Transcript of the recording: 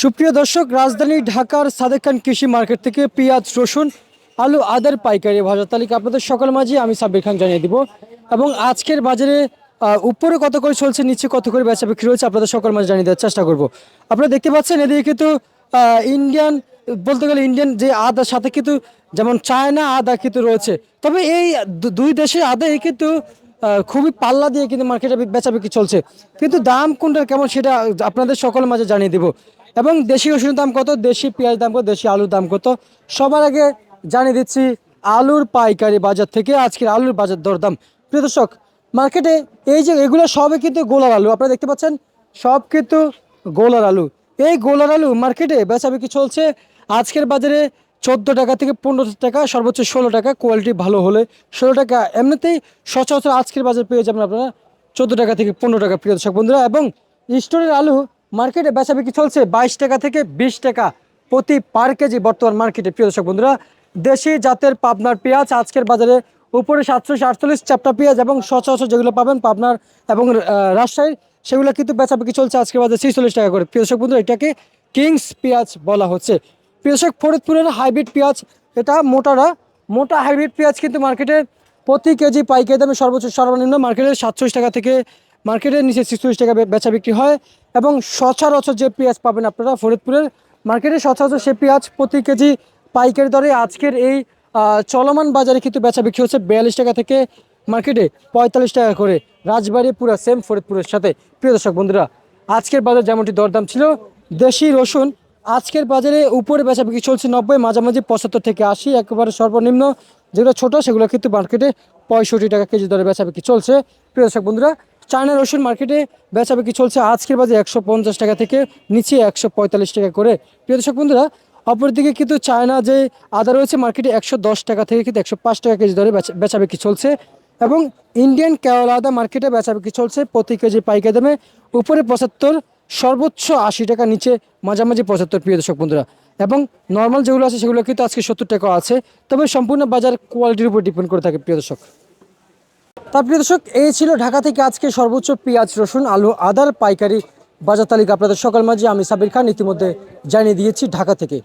সুপ্রিয় দর্শক, রাজধানী ঢাকার সাদেক খান কৃষি মার্কেট থেকে পেঁয়াজ, রসুন, আলু, আদার পাইকারি বাজার তালিকা আপনাদের সকল মাঝে আমি সাব্বির খান জানিয়ে দিব। এবং আজকের বাজারে উপরে কত করে চলছে, নিচে কত করে বেচা বিক্রি হচ্ছে আপনাদের সকল মাঝে জানিয়ে দেওয়ার চেষ্টা করব। আপনারা দেখতে পাচ্ছেন, এদিকে কিন্তু ইন্ডিয়ান, বলতে গেলে ইন্ডিয়ান যে আদার সাথে কিন্তু, যেমন চায়না আদা কিন্তু রয়েছে। তবে এই দুই দেশের আদাই কিন্তু খুবই পাল্লা দিয়ে কিন্তু মার্কেটে বেচা বিক্রি চলছে। কিন্তু দাম কোনটার কেমন সেটা আপনাদের সকলের মাঝে জানিয়ে দিব। এবং দেশি রসুনের দাম কত? দেশি পেঁয়াজ দাম কত? দেশি আলুর দাম কত? সবার আগে জানিয়ে দিচ্ছি, আলুর পাইকারি বাজার থেকে আজকের আলুর বাজার দরদাম। প্রিয় দর্শক, মার্কেটে এই যে এগুলো সবই কিন্তু গোলার আলু। আপনারা দেখতে পাচ্ছেন, সব কিন্তু গোলার আলু। এই গোলার আলু মার্কেটে বেচা বিক্রি চলছে। আজকের বাজারে চোদ্দ টাকা থেকে পনেরো টাকা, সর্বোচ্চ ষোলো টাকা। কোয়ালিটি ভালো হলে ষোলো টাকা। এমনিতেই সচরাচর আজকের বাজার পেয়ে যাবেন আপনারা চোদ্দ টাকা থেকে পনেরো টাকা, প্রিয় দর্শক বন্ধুরা। এবং স্টোরের আলু মার্কেটে বেচা বিক্রি চলছে বাইশ টাকা থেকে বিশ টাকা প্রতি পার কেজি বর্তমান মার্কেটে। প্রিয় দর্শক বন্ধুরা, দেশি জাতের পাবনার পেঁয়াজ আজকের বাজারে উপরে সাতশো আটচল্লিশ চাপটা পেঁয়াজ এবং সচরাচর যেগুলো পাবেন পাবনার এবং রাজশাহীর, সেগুলো কিন্তু বেচা বিক্রি চলছে আজকের বাজারে ছিচল্লিশ টাকা করে। প্রিয় দর্শক বন্ধুরা, এটাকে কিংস পেঁয়াজ বলা হচ্ছে। কৃষক ফরিদপুরের হাইব্রিড পেঁয়াজ, এটা মোটারা, মোটা হাইব্রিড পেঁয়াজ কিন্তু মার্কেটে প্রতি কেজি পাইকারি দামে সর্বোচ্চ সর্বনিম্ন মার্কেটে সাতচল্লিশ টাকা থেকে মার্কেটের নিচে ছিচল্লিশ টাকা বেচা বিক্রি হয় এবং সচরাচর যে পেঁয়াজ পাবেন আপনারা ফরিদপুরের মার্কেটে সচরাচর সে পেঁয়াজ প্রতি কেজি পাইকারি দরে আজকের এই চলমান বাজারে কিন্তু বেচা বিক্রি হচ্ছে বিয়াল্লিশ টাকা থেকে মার্কেটে পঁয়তাল্লিশ টাকা করে। রাজবাড়ি পুরা সেম ফরিদপুরের সাথে। প্রিয় দর্শক বন্ধুরা, আজকের বাজার যেমনটি দরদাম ছিল, দেশি রসুন আজকের বাজারে উপরে বেচা বিক্রি চলছে নব্বই, মাঝামাঝি পঁচাত্তর থেকে আশি, একেবারে সর্বনিম্ন। যেগুলো ছোট, সেগুলো কিন্তু মার্কেটে পঁয়ষট্টি টাকা কেজি দরে বেচা বিক্রি চলছে। প্রিয় দর্শক বন্ধুরা চায়না রসুন মার্কেটে বেচা বিক্রি চলছে আজকের বাজে একশো পঞ্চাশ টাকা থেকে নিচে একশো পঁয়তাল্লিশ টাকা করে। প্রিয় দর্শক বন্ধুরা, অপরদিকে কিন্তু চায়না যে আদা রয়েছে মার্কেটে একশো দশ টাকা থেকে কিন্তু একশো পাঁচ টাকা কেজি দরে বেচা- বিক্রি চলছে এবং ইন্ডিয়ান কেওয়ালা আদা মার্কেটে বেচা বিক্রি চলছে প্রতি কেজি পাইকারি দামে উপরে পঁচাত্তর, সর্বোচ্চ আশি টাকা, নিচে মাঝামাঝি পঁচাত্তর প্রিয় দর্শক বন্ধুরা। এবং নর্মাল যেগুলো আছে সেগুলো কিন্তু আজকে সত্তর টাকা আছে, তবে সম্পূর্ণ বাজার কোয়ালিটির উপর ডিপেন্ড করে থাকে প্রিয় দর্শক। তার প্রিয় দর্শক, এই ছিল ঢাকা থেকে আজকে সর্বোচ্চ পেঁয়াজ, রসুন, আলু, আদার পাইকারি বাজার তালিকা। আপনাদের সকাল মাঝে আমি সাবির খান ইতিমধ্যে জানিয়ে দিয়েছি ঢাকা থেকে।